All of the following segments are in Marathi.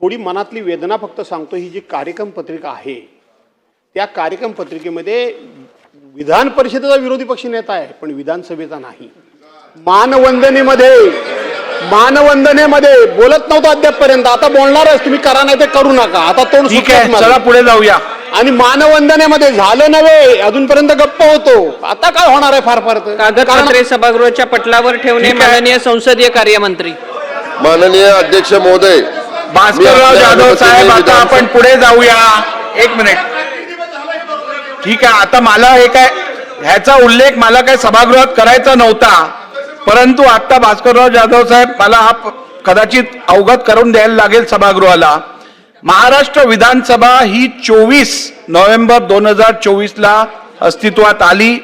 थोडी मनातली वेदना फक्त सांगतो ही जी कार्यक्रम पत्रिका आहे त्या कार्यक्रम पत्रिकेमध्ये विधान परिषदेचा विरोधी पक्ष नेता आहे पण विधानसभेचा नाही. मानवंदनेमध्ये मानवंदनेमध्ये बोलत नव्हतं अद्यापपर्यंत. आता बोलणारच तुम्ही करा नाही ते करू नका. आता तोंड ठीक आहे. चला पुढे जाऊया. आणि मानवंदनेमध्ये झालं नव्हे अजूनपर्यंत गप्प होतो. आता काय होणार आहे फार फार? कागदपत्रे सभागृहाच्या पटलावर ठेवणे आहे. माननीय संसदीय कार्यमंत्री. माननीय अध्यक्ष महोदय भास्करराव जाधव साहेब आता आपण पुढे जाऊया. एक मिनिट. ठीक आहे आता मला हे काय ह्याचा उल्लेख मला काय सभागृहात करायचा नव्हता. परंतु आता भास्करराव जाधव साहेब मला हा कदाचित अवगत करून द्यायला लागेल सभागृहाला. महाराष्ट्र विधानसभा ही चोवीस नोव्हेंबर दोन हजार चोवीस ला अस्तित्वात आली.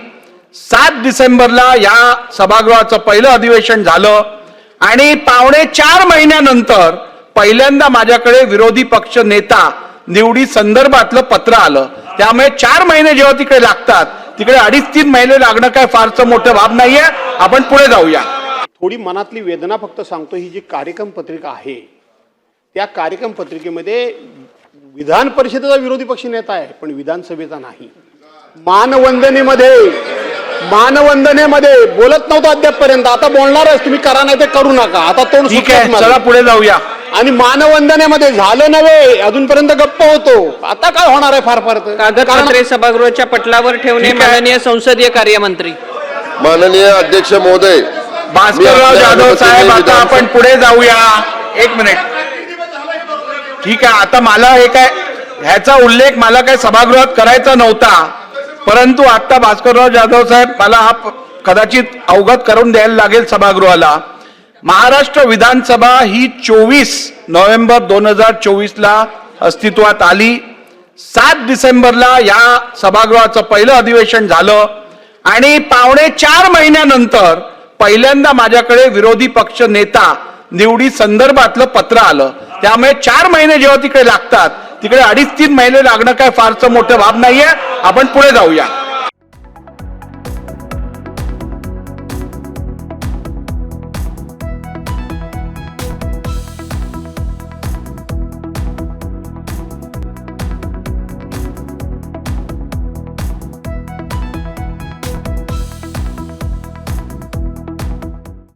सात डिसेंबरला या सभागृहाचं पहिलं अधिवेशन झालं. आणि पावणे चार महिन्यानंतर पहिल्यांदा माझ्याकडे विरोधी पक्ष नेता निवडी संदर्भातलं पत्र आलं. त्यामुळे चार महिने जेव्हा तिकडे लागतात तिकडे अडीच तीन महिने लागणं काय फारसं मोठं बाब नाहीये. आपण पुढे जाऊया. थोडी मनातली वेदना फक्त सांगतो ही जी कार्यक्रम पत्रिका आहे त्या कार्यक्रम पत्रिकेमध्ये विधान परिषदेचा विरोधी पक्ष नेता आहे पण विधानसभेचा नाही. मानवंदनेमध्ये मानवंदनेमध्ये बोलत नव्हतं अद्यापपर्यंत. आता बोलणारच तुम्ही करा नाही ते करू नका. आता तोंड ठीक आहे. चला पुढे जाऊया. आणि मानवंदनेमध्ये झालं नव्हे अजूनपर्यंत गप्प होतो. आता काय होणार आहे फार फार? तर? कागदपत्रे सभागृहाच्या पटलावर ठेवणे. माननीय संसदीय कार्यमंत्री. माननीय अध्यक्ष महोदय भास्करराव मी आपल्या जाधव अनुमतीने साहेब आता आपण पुढे जाऊया. एक मिनिट. ठीक आहे आता मला हे काय ह्याचा उल्लेख मला काय सभागृहात करायचा नव्हता. परंतु आता भास्करराव जाधव साहेब मला हा प- कदाचित अवगत करून द्यायला लागेल सभागृहाला. महाराष्ट्र विधानसभा ही चोवीस नोव्हेंबर दोन हजार चोवीस ला अस्तित्वात आली. सात डिसेंबरला या सभागृहाचं पहिलं अधिवेशन झालं आणि पावणे चार महिन्यानंतर पहिल्यांदा माझ्याकडे विरोधी पक्ष नेता निवडी संदर्भातलं पत्र आलं. त्यामुळे चार महिने जेव्हा तिकडे लागतात तिकडे अडीच तीन महिने लागणं काय फारसं मोठं बाब नाहीये. आपण पुढे जाऊया.